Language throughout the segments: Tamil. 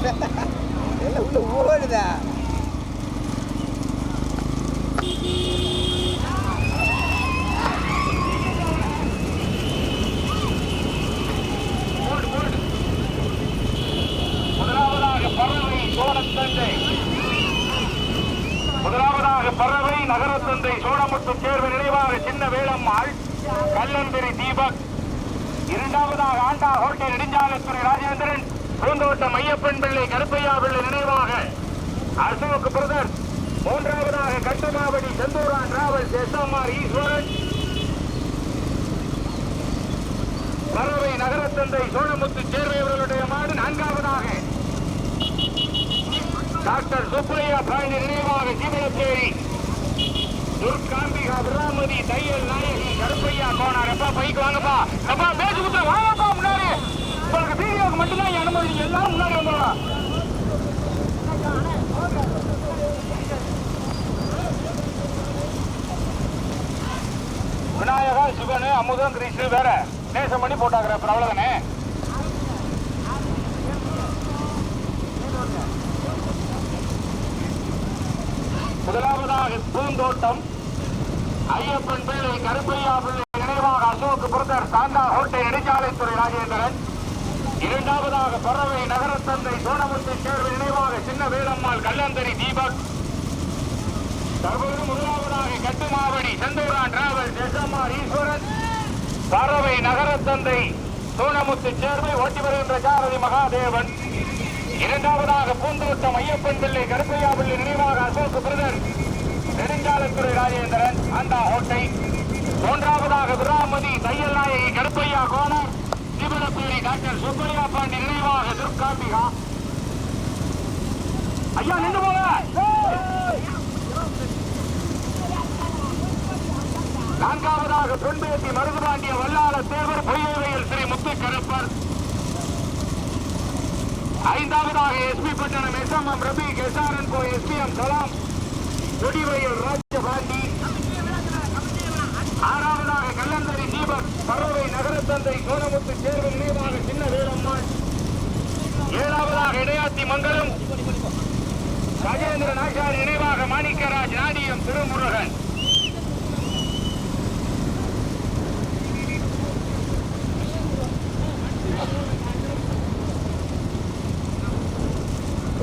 எல்லாம் உள்ள ஓடுதா முதலாவதாக பறவை சோழத்தந்தை முதலாவதாக பறவை நகரத்தந்தை சோழமுத்து சேர்வு நினைவாக சின்ன வேளம்மாள் கல்லம்பெரி தீபக் இரண்டாவதாக ஆண்டா ஹோட்டல் நெடுஞ்சாலைத்துறை ராஜேந்திரன் பூந்தோட்டம் ஐயப்பன் பிள்ளை கருப்பையா பிள்ளை நினைவாக அசோக் பிரதர் மூன்றாவதாக கட்டுமாவடி செந்தூரா டிராவல் எஸ்எம்ஆர் ஈஸ்வரன் தந்தை சோழமுத்து சேர்வை அவர்களுடைய மாடு நான்காவதாக. டாக்டர் சுப்பையா பிராண்டி நினைவாக சீமலச்சேரி துர்காம்பிகா விராமதி தையல் நாயகி கருப்பையா கோனார். எப்பா பைக் வாங்கப்பா. அப்பா பேசி கொடுத்து வாங்கப்பா முன்னாடி. உங்களுக்கு வீடியோக்கு மட்டும்தான் அனுமதி. எல்லாரும் முன்னாடி வந்துடலாம் விநாயகா சுகனு அமுதம் கிருஷ்ணு வேற. நேசம் பண்ணி போட்டாங்கிற அவ்வளோதானே முதலாவதாக பூந்தோட்டம். ஐயப்பன் பிள்ளை கருப்பையா பிள்ளை நினைவாக அசோக் புரதர் சாந்தா ஹோட்டை நெடுஞ்சாலைத்துறை ராஜேந்திரன். இரண்டாவதாக பறவை நகரத்தந்தை சோனமுத்து சேர்வு நினைவாக சின்ன வேலம்மாள் கல்லந்தரி தீபக். தற்போது முதலாவதாக கட்டுமாவடி செந்தூரான் டிராவல் எஸ்எம்ஆர் ஈஸ்வரன். பறவை நகரத்தந்தை சூனமுத்து சேர்வை ஓட்டி வருகின்ற சாரதி மகாதேவன். இரண்டாவதாக பூந்தோட்டம் ஐயப்பன் பிள்ளை கருப்பையா பிள்ளை நினைவாக அசோக் பிரதர். நெடுஞ்சாலைத்துறை ராஜேந்திரன் ஆண்டா ஹோட்டை மூன்றாவதாக விராமதி தையல் நாயகி கருப்பையா கோணர் சிவனப்பேரி டாக்டர் சுப்பையா பாண்டி நினைவாக துர்காம்பிகா. ஐயா நின்று போங்க! நான்காவதாக பெண்பேட்டி மருதுபாண்டிய வல்லாள தேவர் பொய்யவையில் ஸ்ரீ முத்து கருப்பர் ஐந்தாவதாக SP Pattanam SMM Rafi SRN கோ எஸ்பிஎம் கலாம் கொடிவையில் ராஜபாண்டி. ஆறாவதாக கல்லந்தரி தீபக் பறவை நகரத்தந்தை கோலமுத்து தேர்வு நினைவாக சின்ன வேலம்மாள். ஏழாவதாக இடையாத்தி மங்கலம் ராஜேந்திர நாச்சாரி நினைவாக மாணிக்கராஜ் நாடியம் திருமுருகன்.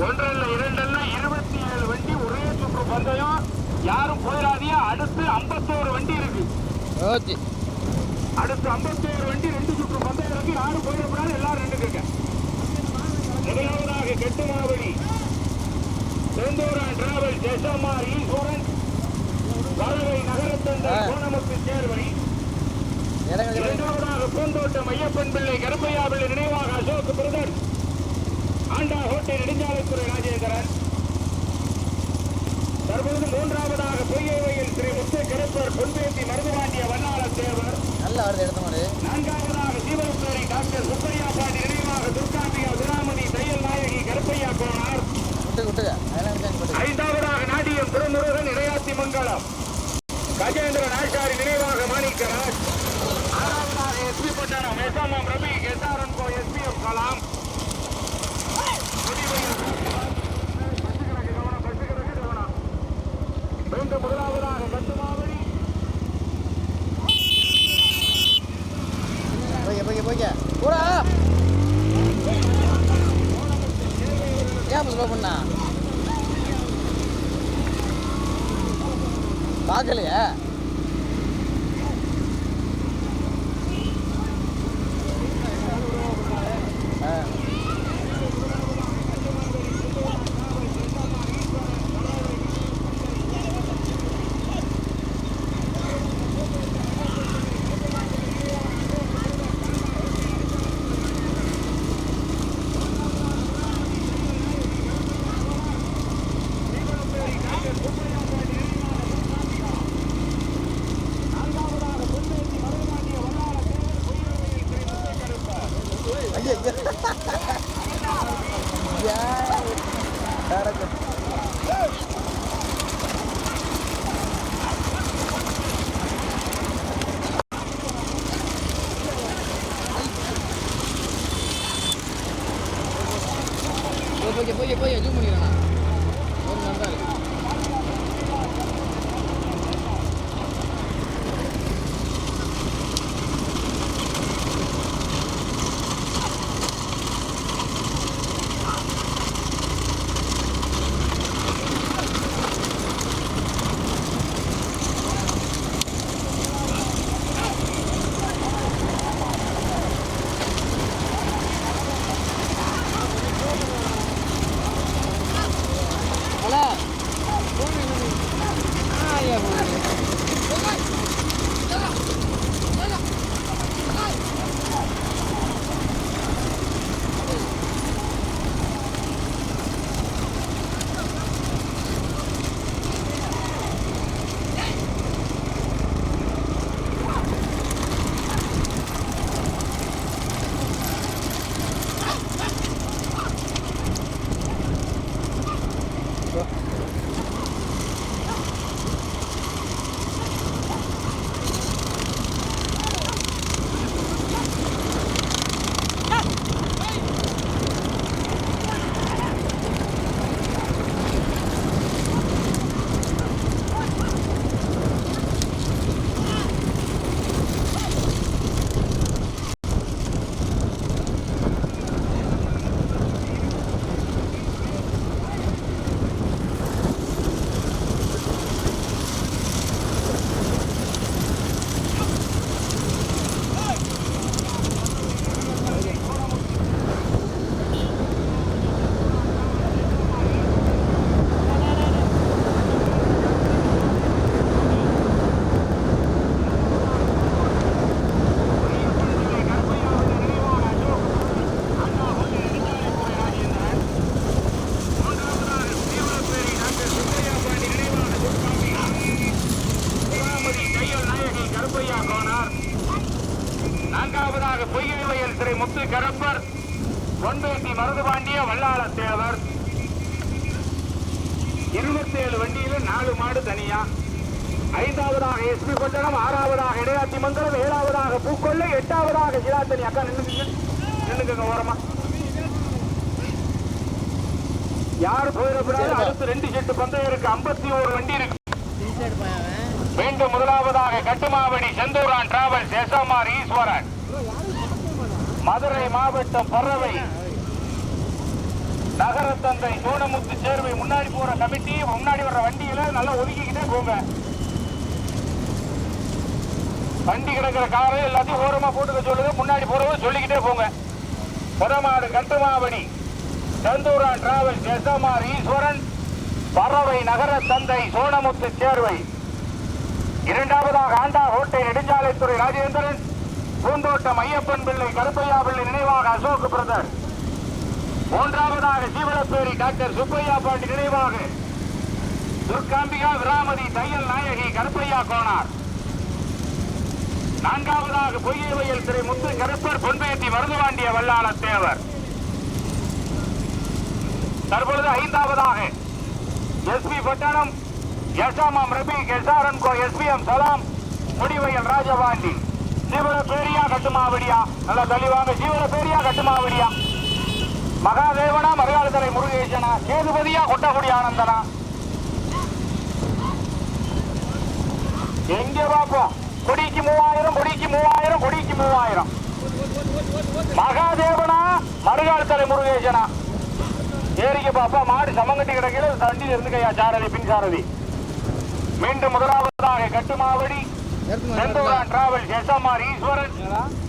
ஒன்றல்ல இரண்டல்ல இருபத்தி ஏழு வண்டி ஒரே சுற்று பந்தயம். யாரும் போயிடாதீங்க. அடுத்து ஐம்பத்தோரு வண்டி இருக்கு. அடுத்து ஐம்பத்தோரு வண்டி ரெண்டு சுற்று பந்தயம் இருக்கு. யாரும் போயிடக்கூடாது. எல்லாரும் நின்றுக்க முதலாவதாக கெட்டுமாவடி. செந்தூரான் டிராவல் ஜெசமார் ஈஸ்வரன். வரவை நகரத்தந்தை. கோணமுத்து சேர்வை. இரண்டாவதாக பூந்தோட்டம் ஐயப்பன் பிள்ளை கருப்பையா பிள்ளை நினைவாக அசோக் பிரதர். ஆண்டா ஹோட்டல் நெடுஞ்சாலைத்துறை ராஜேந்திரன். தற்போது மூன்றாவதாக பொய்யவையில் ஸ்ரீ முத்து கருப்பர் பொன்பேத்தி மருதுபாண்டிய வண்ணாள தேவர். நல்லா வருது எடுத்த நான்காவதாக சீவரப்பேரி டாக்டர் சுப்பையா பாண்டி நினைவாக துர்காம்பிகா விராமணி தையல் நாயகி கருப்பையா கோனார். ஐந்தாவதாக நாடியம் திருமுருகன் இடையாத்தி மங்கலம் கஜேந்திரன் ஆச்சாரி நினைவாக மாணிக்கராஜ். ஆறாவதாக எஸ்பி பட்டணம் மங்கலம் ஏழாவதாக பூக்கொள்ள எட்டாவதாக. சிலாத்தனி அக்கா நின்னுங்க நின்னுங்க ஓரமா. யார் போயிடக்கூடாது அடுத்து ரெண்டு செட்டு பந்தயம் இருக்கு. ஐம்பத்தி ஒரு வண்டி இருக்கு. மீண்டும் முதலாவதாக கட்டுமாவடி செந்தூரான் டிராவல்ஸ் எஸ்எம்ஆர் ஈஸ்வரன். மதுரை மாவட்டம் பறவை. நகரத்தந்தை சோனமுத்து சேர்வை. முன்னாடி போற கமிட்டி முன்னாடி வர்ற வண்டியில நல்லா ஒதுக்கிக்கிட்டே போங்க. வண்டி கிடக்கிற காரை எல்லாத்தையும் ஓரமாக போட்டுக்க சொல்லுங்க. முன்னாடி போகிறவங்க சொல்லிக்கிட்டே போங்க. பெருமாடு கட்டுமாவடி தந்தூரான் டிராவல்ஸ் எஸ்எம்ஆர் ஈஸ்வரன் பறவை நகர தந்தை சோனமுத்து சேர்வை. இரண்டாவதாக ஆண்டா ஹோட்டை நெடுஞ்சாலைத்துறை ராஜேந்திரன் பூந்தோட்டம் ஐயப்பன் பிள்ளை கருப்பையா பிள்ளை நினைவாக அசோக் பிரதர். மூன்றாவதாக சீவலப்பேரி டாக்டர் சுப்பையா பாண்டி நினைவாக. துர்காம்பிகா விராமதி தையல் நாயகி கருப்பையா கோனார். நான்காவதாக பொய்யை வயல் திரை முத்து கருப்பர் பொன்பேட்டி மருதுவாண்டிய வல்லாள தேவர். தற்பொழுது ஐந்தாவதாக SP Pattanam SMM Rafi SRN கோ எஸ்பிஎம் சலாம் முடிவயல் ராஜபாண்டி. சீவர பேரியா கட்டுமாவடியா? நல்ல தெளிவாங்க ஜீவர பேரியா கட்டுமாவடியா? மகாதேவனா மருகாலத்தலை முருகேசனா சேதுபதியா கொட்டகுடி ஆனந்தனா? எங்கே பார்ப்போம்? கொடிக்கு மூவாயிரம் கொடிக்கு மூவாயிரம் கொடிக்கு மூவாயிரம். மகாதேவனா மருகாலத்தலை முருகேசனா. ஏரிக்க பாப்பா மாடு சமங்கட்டி கிடக்கையில தண்டியில் இருந்துக்கையா சாரதி பின் சாரதி. மீண்டும் முதலாவதாக கட்டுமாவடி செந்தூரான் டிராவல்ஸ் எஸ்எம்ஆர் ஈஸ்வரன்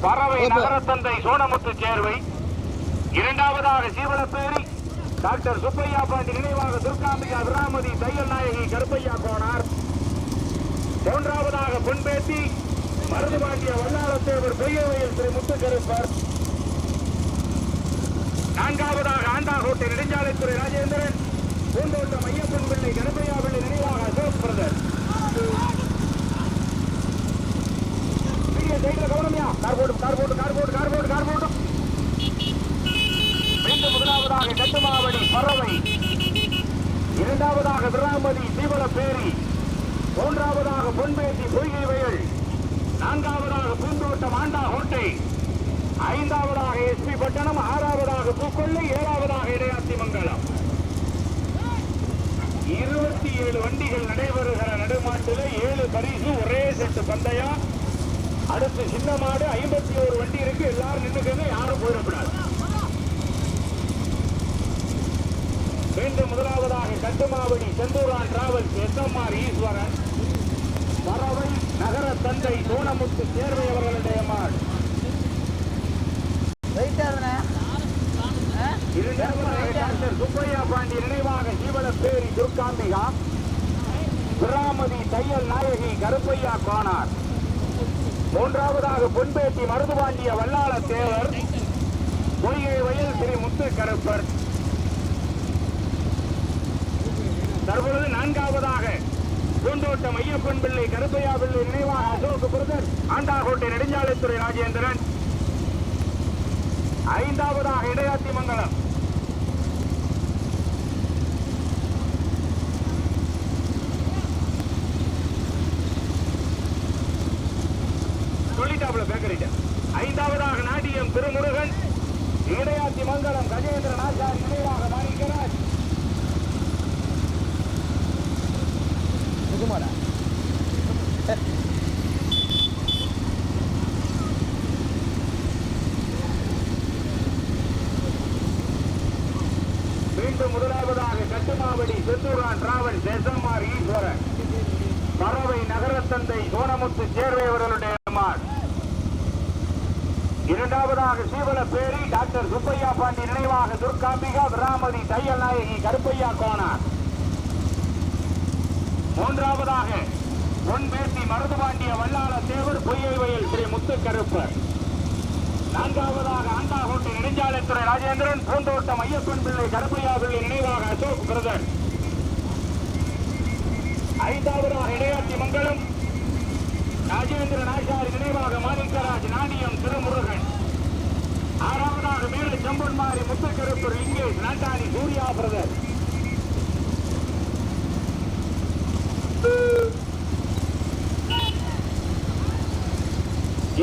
பறவை நகரத்தந்தை சோனமுத்து சேர்வை. இரண்டாவதாக சீவலப்பேரி டாக்டர் சுப்பையா பாண்டி நினைவாக துர்காம்பிகா விராமதி தையல் நாயகி கருப்பையா கோனார். மூன்றாவதாக பொன்பேட்டி மருதுபாண்டிய வல்லாரத்தேவர் பொய்யவையில் திரு முத்துக்கருப்பர். நான்காவதாக ஆண்டாகோட்டை நெடுஞ்சாலைத்துறை ராஜேந்திரன் பூந்தோட்டம் ஐயப்பன் பிள்ளை கணபையா பிள்ளை நினைவாக அசோக் பிரதர். சைடுல கார் போட்டு கார் போட்டு கார் போட்டு கார் போட்டு கார் போட்டு மீண்டும் முதலாவதாக கட்டுமாவடி பறவை. இரண்டாவதாக விராமதி சீவலப்பேரி மூன்றாவதாக பொன்பேட்டி பொய்கை வயல். நான்காவதாக பூந்தோட்டம் ஆண்டா கோட்டை. ஐந்தாவதாக எஸ்பி பட்டணம் ஆறாவதாக பூக்கொள்ளை ஏழாவதாக இடையாத்தி மங்கலம். இருபத்தி ஏழு வண்டிகள் நடைபெறுகிற நடுமாட்டில் ஏழு பரிசு ஒரே செட்டு பந்தயம். அடுத்து சின்ன மாடு ஐம்பத்தி ஒரு வண்டி இருக்கு. எல்லாரும் நின்றுக்கங்க யாரும் போயிடக்கூடாது. மீண்டும் முதலாவதாக Kattumavadi Senthooran travels S M Eswaran. நகர தந்தை சோனமுத்து சேர்வை அவர்களுடைய மாடு சுப்பையா பாண்டி நினைவாக ஜீவனப்பேரி துர்காம்பிகா பிராமதி தையல் நாயகி கருப்பையா கோனார் மூன்றாவதாக பொன்பேட்டி மருதுபாண்டிய வல்லாள தேவர் பொய்கை வயல் ஸ்ரீ முத்து கருப்பர். தற்பொழுது நான்காவதாக பூந்தோட்டம் ஐயப்பன் பிள்ளை கருப்பையா பிள்ளை நினைவாக அசோக் புரதர் ஆண்டாகோட்டை நெடுஞ்சாலைத்துறை ராஜேந்திரன். ஐந்தாவதாக இடையாத்தி மங்கலம். சொல்லிட்டாப்ல பேக்கரிட்ட. ஐந்தாவதாக நாட்டியம் திருமுருகன். இடையாத்தி மங்கலம் கஜேந்திரன் ஆச்சாரி நினைவாக மாணிக்கராஜ் நிஜமாடா மீண்டும் முதலாவதாக கட்டுமாவடி செந்தூரான் டிராவல்ஸ் எஸ்எம்ஆர் ஈஸ்வரன். பறவை நகரத்தந்தை சோனமுத்து சேர்வை அவர்களுடைய மாட் இரண்டாவதாக சீவலப்பேரி டாக்டர் சுப்பையா பாண்டி நினைவாக துர்காம்பிகா விராமதி தையல் நாயகி கருப்பையா கோனார் மூன்றாவதாக பொன்பேட்டி மருதுபாண்டிய வல்லாள தேவர் பொய்யை வயல் ஸ்ரீ முத்து கருப்பர் நான்காவதாக ஆண்டாகோட்டை நெடுஞ்சாலைத்துறை ராஜேந்திரன் பூந்தோட்டம் ஐயப்பன் பிள்ளை கருப்பையா பிள்ளை நினைவாக அசோக் பிரதர். ஐந்தாவதாக இடையாட்சி மங்கலம் ராஜேந்திரன் ஆச்சாரி நினைவாக மாணிக்கராஜ் நாணியம் திருமுருகன். ஆறாவதாக மேல செம்பன்மாரி முத்துக்கருப்பர் இங்கே நாட்டாணி சூர்யா பிரதர்.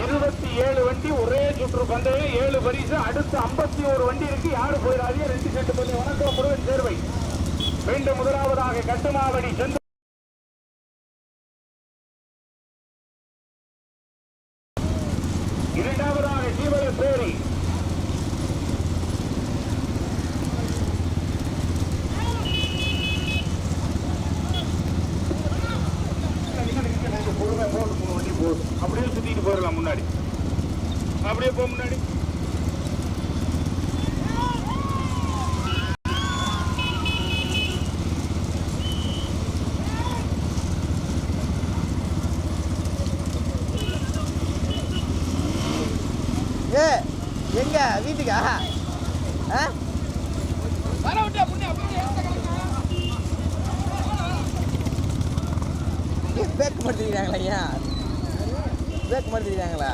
இருபத்தி ஏழு வண்டி ஒரே சுற்று பந்தயம் ஏழு பரிசு அடுத்து ஐம்பத்தி ஒரு வண்டி இருக்கு. யாரு போயிடாதீங்க. ரெண்டு செட்டு பள்ளி வணக்கம் முருகன் சேர்வை. மீண்டும் முதலாவதாக கட்டுமாவடி சென்று இரண்டாவதாக ஜீவன பேரி பொறுமை போட்டு மூணு வண்டி போதும் அப்படியே சுத்திட்டு போயிடலாம் முன்னாடி அப்படியே போ முன்னாடி ஏ எங்க வீட்டுக்கா? ஆ? வர பேக் படுத்திக்கிறாங்களா ஐயா? பேக் படுத்திக்கிறாங்களா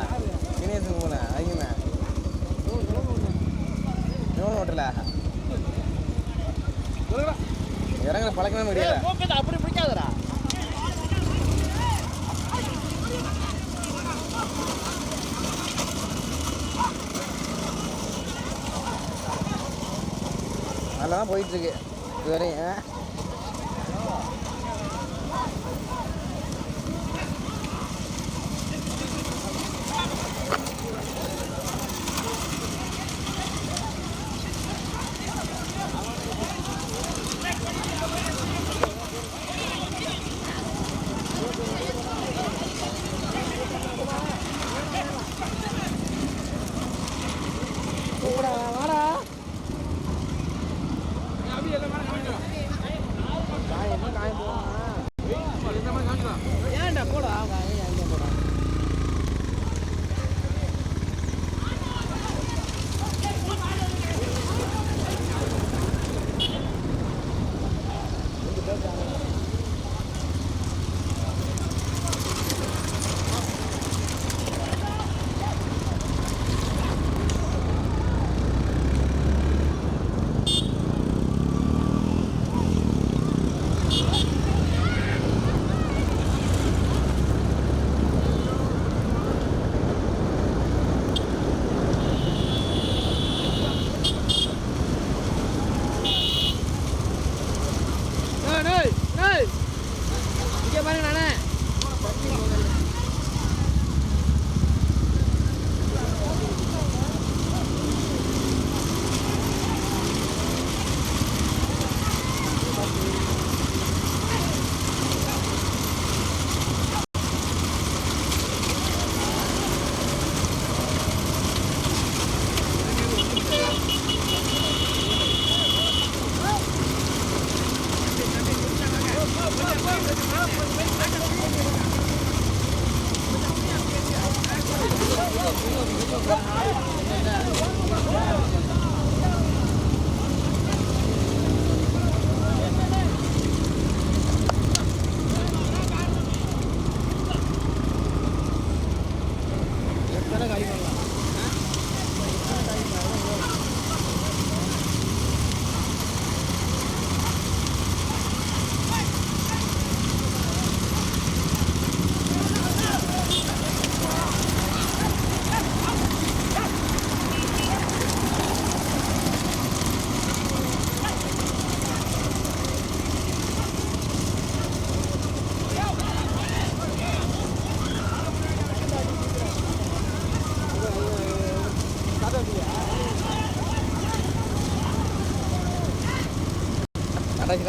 தினேசன் போன அவங்க லோன் ஓட்டல? இறங்குற பழக்கமே முடியாது தான் போயிட்டுருக்கு. இதுவரையும்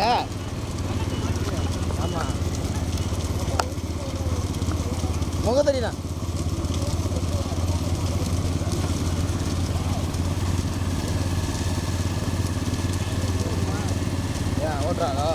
போடுறாங்க ஆமாம் முகத்தடி தான் ஓட்டுறாங்களோ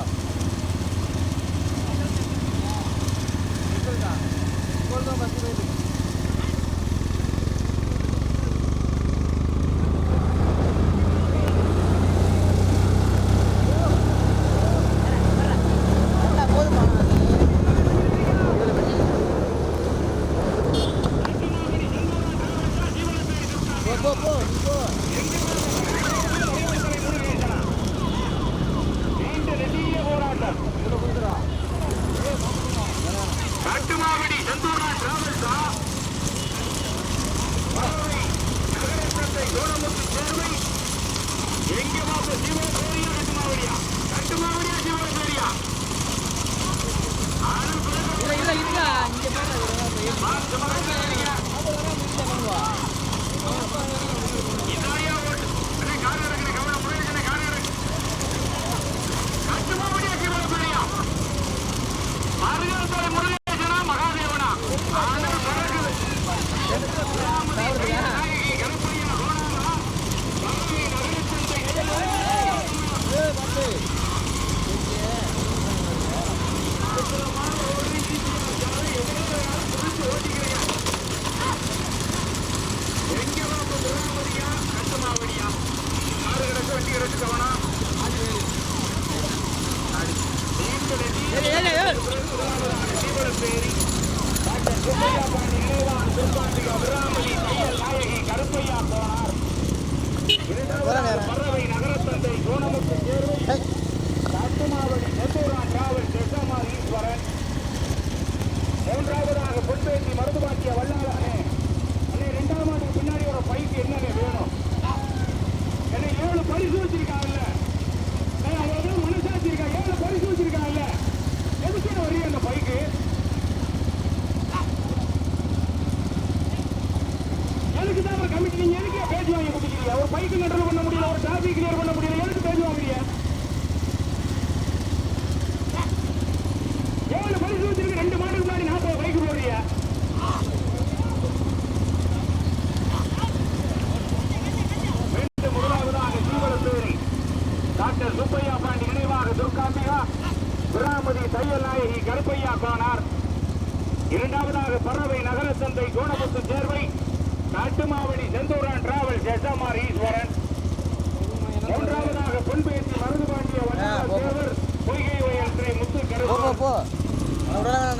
பண்ணுவா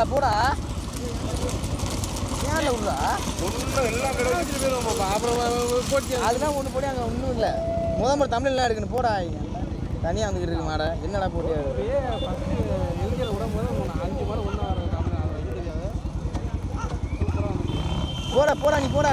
போடா. ஏன்ல விடுறா ஒன்றும் எல்லாம் கடை போட்டு அதெல்லாம் ஒன்று போடி அங்கே ஒன்றும் இல்லை. முதல் முறை தமிழ்லாம் இருக்குன்னு போடா தனியாக வந்துக்கிட்டு இருக்கு என்னடா போட்டு இளைஞர் விடும்போது அஞ்சு மணி ஒன்று போட போடா நீ போட.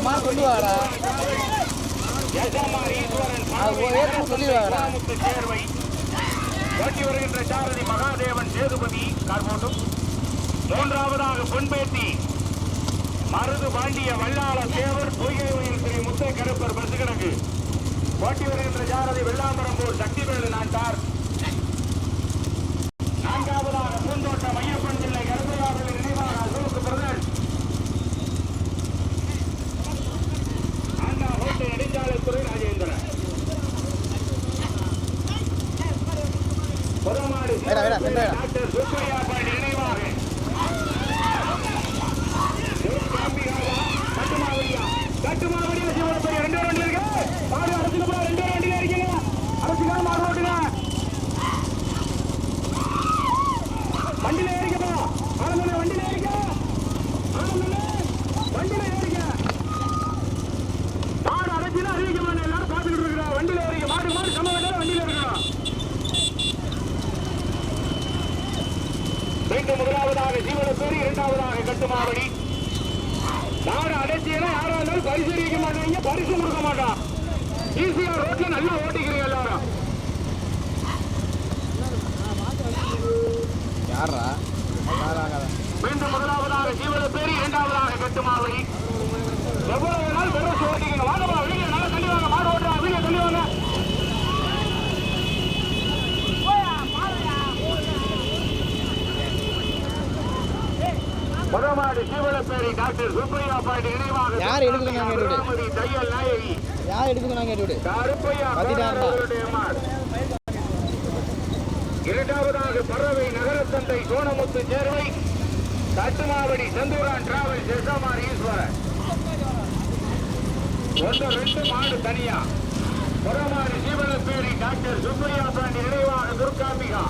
அம்மா கொண்டு வாடா. யஜமாரி சேர்வை ஓட்டி வருகின்ற சாரதி மகாதேவன் சேதுபதி கார்போட்டும் மூன்றாவதாக பொன்பேட்டி மருது பாண்டிய வல்லாள தேவர் பொய்கையில் ஸ்ரீ முத்தை கருப்பர் பஸ் கிடக்கு ஓட்டி வருகின்ற சாரதி வெள்ளாம்பரம்பூர் சக்திவேலு நாட்டார் நான்காவதாக பூந்தோட்டம் ஐயப்பன் பிள்ளை கருப்பையாவில் நினைவாக அசோக் பிரதர் ஆண்டா ஹோட்டை நெடுஞ்சாலைத்துறை ராஜேந்திரன் புறமாடு வேடா, வேடா, வேடா. டாக்டர் சுப்பையா பாண்டி நினைவாக கட்டுமாவடியா கட்டுமாவடியா சிவனப்பையா ரெண்டு வண்டி இருக்கு மாடு அரசுக்கு போல ரெண்டு வண்டியில இருக்கீங்க அரசுக்காக மாடு ஓட்டுங்க வண்டியில ஏறிக்கப்பா ஆனந்தனே வண்டியில ஏறிக்க ஆனந்தனே வண்டியில ஏறிக்க மாடு அடைச்சுன்னா அறிவிக்க மாட்டேன் எல்லாரும் பார்த்துக்கிட்டு இருக்கிறா வண்டியில ஏறிக்க மாடு மாடு சம வேண்டாம் வண்டியில இருக்கணும் மீண்டும் முதலாவதாக ஜீவனப்பேரி கட்டுமாவடி மாடு அடைச்சியனா யாரா இருந்தாலும் பரிசு அறிவிக்க மாட்டாங்க பரிசு கொடுக்க மாட்டான். ஈஸியா ரோட்ல நல்லா ஓட்டிக்கிறீங்க எல்லாரும். யாரா மீண்டும் முதலாவதாக ஜீவனப்பேரி இரண்டாவதாக கட்டுமாவடி யார் எடுக்கணும் நாங்க எடுத்து? யார் எடுக்க சொன்னாங்க கேட்டு விடு கருப்பையா பதினாறு. அவர்களுடைய மாடு இரண்டாவதாக பறவை நகரத்தந்தை Sonamuthu Servai. Thattumavadi Senthuran travel SMR Eswaran. ஒன்று ரெண்டு மாடு தனியா. புறமாடு ஜீவனப்பேரி டாக்டர் சுப்பையா பாண்டி நினைவாக துர்காம்பிகா.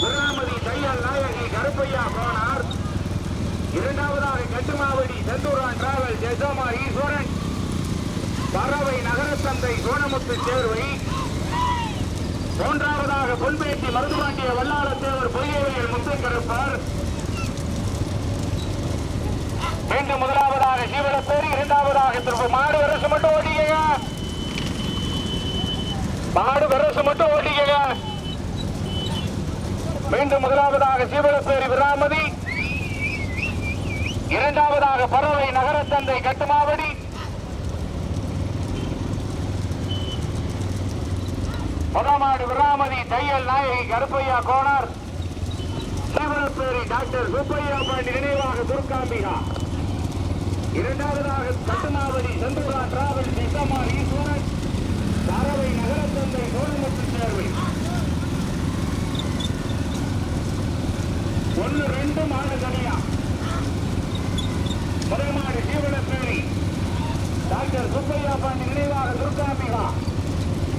குருநாமதி தையல் நாயகி கருப்பையா போனார் இரண்டாவதாக கட்டுமாவடி செந்தூரான் டிராவல் ஜெசோமா ஈஸ்வரன் பறவை நகரத்தந்தை சோனமுத்து சேர்வை. மூன்றாவதாக பொன்பேட்டி மருதுபாண்டிய வல்லாரத்தேவர் பொய்யவையில் முத்துக்கருப்பர். மீண்டும் முதலாவதாக சீவனப்பேரி இரண்டாவதாக திருப்பு மாடு வரசு மட்டும் ஓட்டிக்கங்க மாடு வரசு மட்டும் ஓட்டிக்கங்க மீண்டும் முதலாவதாக சீவனப்பேரி விராமதி. இரண்டாவதாக பறவை நகரத்தந்தை கட்டுமாவடி. முதமாடு விராமதி தையல் நாயகி கருப்பையா கோனார். டாக்டர் சுப்பையா பாண்டி நினைவாக துர்காம்பிகா. இரண்டாவதாக கட்டுமாவடி செந்தூரா டிராவல் சித்தமார் ஈஸ்வரன். பறவை நகரத்தந்தை சோழமுத்து சேர்வை. ஒன்று ரெண்டு மாடு தனியா முதமாடு சீவனப்பேரி டாக்டர் சுப்பையா பாண்டி நினைவாக துர்காம்பிகா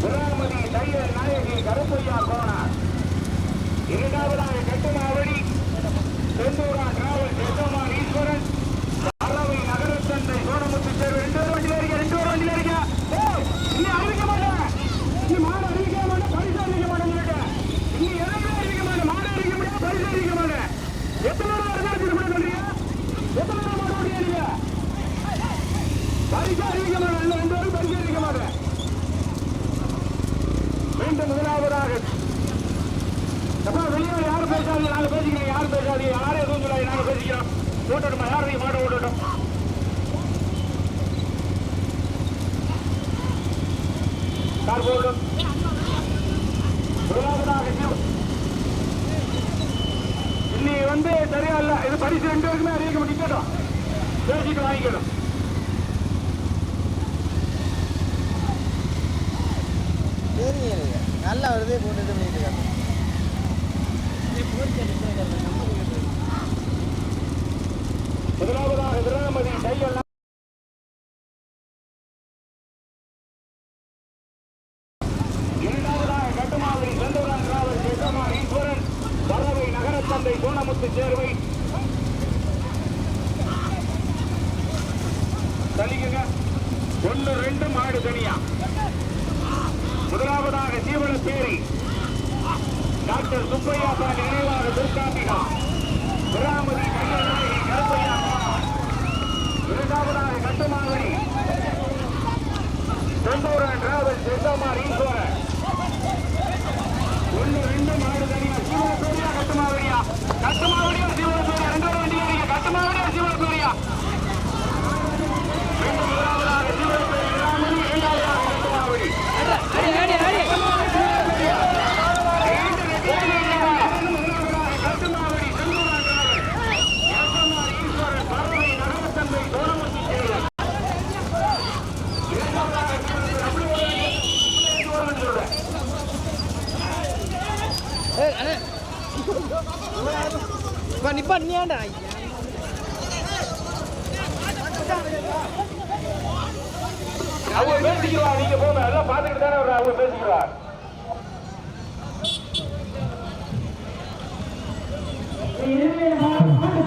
குராமதி தையல் நாயகி கருப்பையா கோனார். இரண்டாவதாக கட்டுமாவடி செந்தூரா டிராவல் எஸ்எம்ஆர் ஈஸ்வரன் பறவை நகரத்தந்தை சோனமுத்து சேர்வு ரெண்டு பேரும் வண்டியில இருக்க ரெண்டு பேரும் வண்டியில இருக்க ஏய், நீ அறிவிக்க மாட்டேன் நீ மாடு அறிவிக்க மாட்டேன் பரிசு அறிவிக்க மாட்டேன் நீ எதுவுமே அறிவிக்க மாட்டேன் மாடு அறிவிக்க முடியாது பரிசு அறிவிக்க மாட்டேன் எத்தனை பேர் வருஷம் திருப்பி சொல்றீங்க எத்தனை பேர் மாடு ஓட்டியா பரிசு அறிவிக்க மாட்டேன் இன்னும் ரெண்டு பேரும் பரிசு அறிவிக்க மாட்டேன் மீண்டும் முதலாவதாக. அப்பா வெளியே யாரும் பேசாதீங்க நாங்க பேசிக்கிறோம் யாரும் பேசாதீங்க யாரும் எதுவும் சொல்லாது நாங்க பேசிக்கிறோம். ஓட்டணுமா யாரும் மாட்ட ஓட்டட்டும் கார் போடும் முதலாவதாக இன்னைக்கு வந்து சரியா இல்ல இது பரிசு ரெண்டு பேருக்குமே அறிவிக்க நிக்கட்டும். பேசிட்டு வாங்கிக்கணும். தெரியுங்க நல்லா வருது போட்டுட்டு பண்ணிட்டு இருக்காங்க. முதலாவதாக விராமதி தையல் இரண்டாவதாக பத்து சேர்வை தள்ளிக்கங்க ஒன்னு ரெண்டு மாடு தனியா முதலாவதாக ஜீவனப்பேரி டாக்டர் சுப்பையா சார் நினைவாக துர்காம்பிகா விராமதி கண்ணநாயகி கருப்பையா இரண்டாவதாக கட்டுமாவணி செந்தூரன் டிராவல் செந்தமார் ஈஸ்வரன் ஒன்று ரெண்டு மாடு தனியா சிவனப்பேரியா கட்டுமாவணியா கட்டுமாவடியா சிவனப்பேரியா ரெண்டு பேரும் கட்டுமாவணியா அடிங்க கட்டுமாவடியா சிவனப்பேரியா ரெண்டு முதலாவதாக சிவனப்பேரி விராமதி இரண்டாவதாக கட்டுமாவடி கட்டுமாவடி செந்தூரன் டிராவல் எஸ்எம்ஆர் ஈஸ்வரன் பறவை நகரத்தந்தை சோழமுத்தி சேரன் ஏய் அண்ணே இப்போ நிப்பா நீ ஏன்டா அவங்க பேசிக்கிறா நீங்க போங்க எல்லாம் பாத்துக்கிட்டு தானே வர்றா, அவங்க Thank